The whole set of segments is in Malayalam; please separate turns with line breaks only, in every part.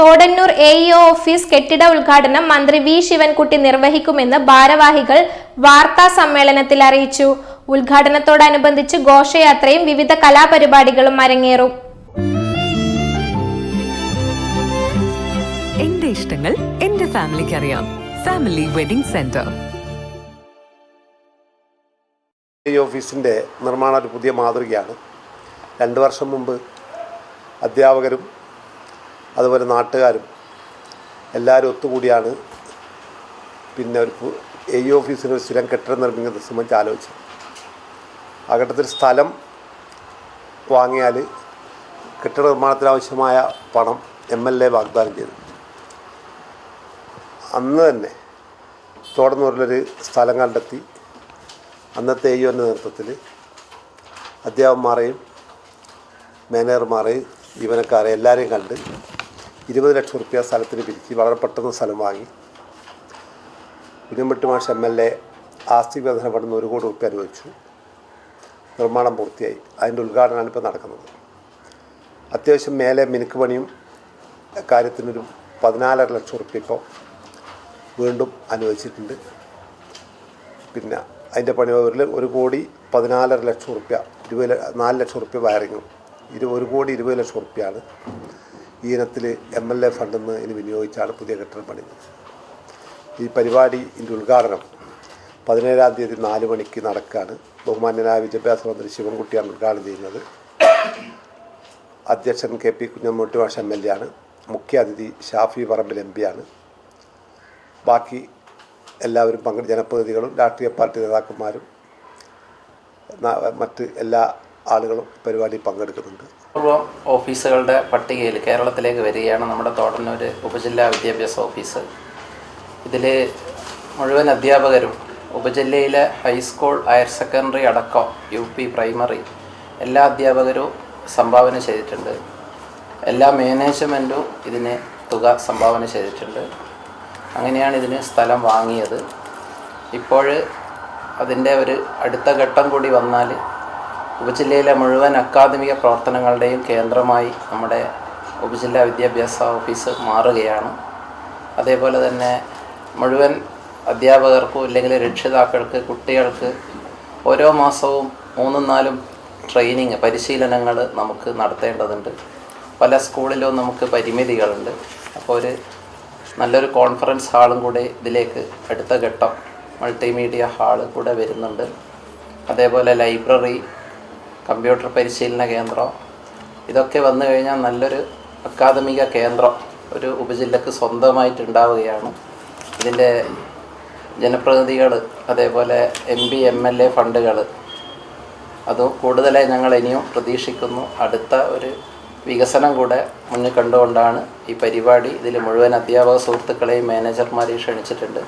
തോടന്നൂർ എ ഇ ഓഫീസ് കെട്ടിട ഉദ്ഘാടനം മന്ത്രി വി ശിവൻകുട്ടി നിർവഹിക്കുമെന്ന് ഭാരവാഹികൾ വാർത്താ സമ്മേളനത്തിൽ അറിയിച്ചു. ഉദ്ഘാടനത്തോടനുബന്ധിച്ച് ഘോഷയാത്രയും വിവിധ കലാപരിപാടികളും അരങ്ങേറും.
എന്റെ ഇഷ്ടങ്ങൾ എന്റെ ഫാമിലിക്ക് അറിയാം. ഫാമിലി വെഡിംഗ് സെന്റർ
ഈ ഓഫീസിന്റെ നിർമ്മാണ ഒരു പുതിയ മാതൃകയാണ്. രണ്ട് വർഷം മുമ്പ് അധ്യാപകരും അതുപോലെ നാട്ടുകാരും എല്ലാവരും ഒത്തുകൂടിയാണ്. പിന്നെ ഒരു എ ഓഫീസിന് ഒരു സ്ഥിരം കെട്ടിടം നിർമ്മിക്കുന്നത് സംബന്ധിച്ച് ആലോചിച്ചത് ആ ഘട്ടത്തിൽ സ്ഥലം വാങ്ങിയാൽ കെട്ടിട നിർമ്മാണത്തിനാവശ്യമായ പണം എം എൽ എ വാഗ്ദാനം ചെയ്തു. അന്ന് തന്നെ തോടന്നൂരിലൊരു സ്ഥലം കണ്ടെത്തി. അന്നത്തെ എ യുവിന്റെ നേതൃത്വത്തിൽ അധ്യാപകന്മാരെയും മാനേജർമാരെയും ജീവനക്കാരെ എല്ലാവരെയും കണ്ട് ഇരുപത് ലക്ഷം റുപ്യ സ്ഥലത്തിന് പിരിച്ച് വളരെ പെട്ടെന്ന് സ്ഥലം വാങ്ങി. കുഞ്ഞമ്പട്ട് മാഷ് എം എൽ എ ആസ്തി വേദന ഫണ്ടിൽ ഒരു കോടി റുപ്യ അനുവദിച്ചു. നിർമ്മാണം പൂർത്തിയായി. അതിന്റെ ഉദ്ഘാടനമാണ് ഇപ്പോൾ നടക്കുന്നത്. അത്യാവശ്യം മേലെ മിനുക്ക് പണിയും കാര്യത്തിനൊരു പതിനാലര ലക്ഷം റുപ്യ ഇപ്പോൾ വീണ്ടും അനുവദിച്ചിട്ടുണ്ട്. പിന്നെ അതിന്റെ പണി ഒരു കോടി പതിനാലര ലക്ഷം റുപ്യ ഇരുപത് നാല് ലക്ഷം റുപ്യ വയറിങ്ങും. ഇരു ഒരു കോടി ഇരുപത് ലക്ഷം റുപ്യാണ് ഈ ഇനത്തിൽ എം എൽ എ ഫണ്ടിൽ നിന്ന് ഇനി വിനിയോഗിച്ചാണ് പുതിയ കെട്ടിടം പണിയുന്നത്. ഈ പരിപാടി ഇതിന്റെ ഉദ്ഘാടനം പതിനേഴാം തീയതി നാല് മണിക്ക് നടക്കുകയാണ്. ബഹുമാന്യനായ വിദ്യാഭ്യാസ മന്ത്രി ശിവൻകുട്ടിയാണ് ഉദ്ഘാടനം ചെയ്യുന്നത്. അധ്യക്ഷൻ കെ പി കുഞ്ഞമ്മൂട്ടി മാഷ് എം എൽ എ ആണ്. മുഖ്യാതിഥി ഷാഫി പറമ്പിൽ എം പി ആണ്. ബാക്കി എല്ലാവരും പങ്കെടു ജനപ്രതിനിധികളും രാഷ്ട്രീയ പാർട്ടി നേതാക്കന്മാരും മറ്റ് എല്ലാ ആളുകളും പരിപാടിയിൽ പങ്കെടുക്കുന്നുണ്ട്.
ഓഫീസുകളുടെ പട്ടികയിൽ കേരളത്തിലേക്ക് വരികയാണ് നമ്മുടെ തോട്ടന്നൂർ ഉപജില്ലാ വിദ്യാഭ്യാസ ഓഫീസ്. ഇതിൽ മുഴുവൻ അധ്യാപകരും ഉപജില്ലയിലെ ഹൈസ്കൂൾ ഹയർ സെക്കൻഡറി അടക്കം യു പി പ്രൈമറി എല്ലാ അധ്യാപകരും സംഭാവന ചെയ്തിട്ടുണ്ട്. എല്ലാ മാനേജ്മെന്റും ഇതിന് തുക സംഭാവന ചെയ്തിട്ടുണ്ട്. അങ്ങനെയാണ് ഇതിന് സ്ഥലം വാങ്ങിയത്. ഇപ്പോൾ അതിന്റെ ഒരു അടുത്ത ഘട്ടം കൂടി വന്നാൽ ഉപജില്ലയിലെ മുഴുവൻ അക്കാദമിക പ്രവർത്തനങ്ങളുടെയും കേന്ദ്രമായി നമ്മുടെ ഉപജില്ലാ വിദ്യാഭ്യാസ ഓഫീസ് മാറുകയാണ്. അതേപോലെ തന്നെ മുഴുവൻ അധ്യാപകർക്കും അല്ലെങ്കിൽ രക്ഷിതാക്കൾക്ക് കുട്ടികൾക്ക് ഓരോ മാസവും മൂന്നും നാലും ട്രെയിനിങ് പരിശീലനങ്ങൾ നമുക്ക് നടത്തേണ്ടതുണ്ട്. പല സ്കൂളിലും നമുക്ക് പരിമിതികളുണ്ട്. അപ്പോൾ ഒരു നല്ലൊരു കോൺഫറൻസ് ഹാളും കൂടെ ഇതിലേക്ക് അടുത്ത ഘട്ടം മൾട്ടിമീഡിയ ഹാൾ കൂടെ വരുന്നുണ്ട്. അതേപോലെ ലൈബ്രറി കമ്പ്യൂട്ടർ പരിശീലന കേന്ദ്രം. ഇതൊക്കെ വന്നു കഴിഞ്ഞാൽ നല്ലൊരു അക്കാദമിക കേന്ദ്രം ഒരു ഉപജില്ലക്ക് സ്വന്തമായിട്ട് ഉണ്ടാവുകയാണ് ഇതിന്റെ ജനപ്രതിനിധികൾ അതേപോലെ M P M L A ഫണ്ടുകൾ അതും കൂടുതലായി ഞങ്ങൾ ഇനിയും പ്രതീക്ഷിക്കുന്നു. അടുത്ത ഒരു വികസനം കൂടെ മുന്നിൽ കണ്ടുകൊണ്ടാണ് ഈ പരിപാടി ഇതിൽ മുഴുവൻ അധ്യാപക സുഹൃത്തുക്കളെയും മാനേജർമാരെയും ക്ഷണിച്ചിട്ടുണ്ട്.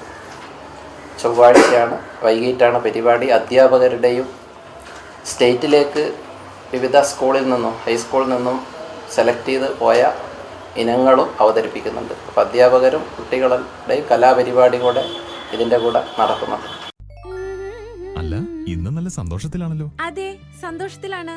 ചൊവ്വാഴ്ചയാണ് വൈകിട്ടാണ് പരിപാടി. അധ്യാപകരുടെയും സ്റ്റേറ്റിലേക്ക് വിവിധ സ്കൂളിൽ നിന്നും ഹൈസ്കൂളിൽ നിന്നും സെലക്ട് ചെയ്ത് പോയ ഇനങ്ങളും അവതരിപ്പിക്കുന്നുണ്ട്. അപ്പോൾ അധ്യാപകരും കുട്ടികളുടെയും കലാപരിപാടി കൂടെ ഇതിന്റെ കൂടെ നടക്കുന്നുണ്ട്.
അല്ല ഇന്ന് നല്ല സന്തോഷത്തിലാണല്ലോ.
അതെ സന്തോഷത്തിലാണ്.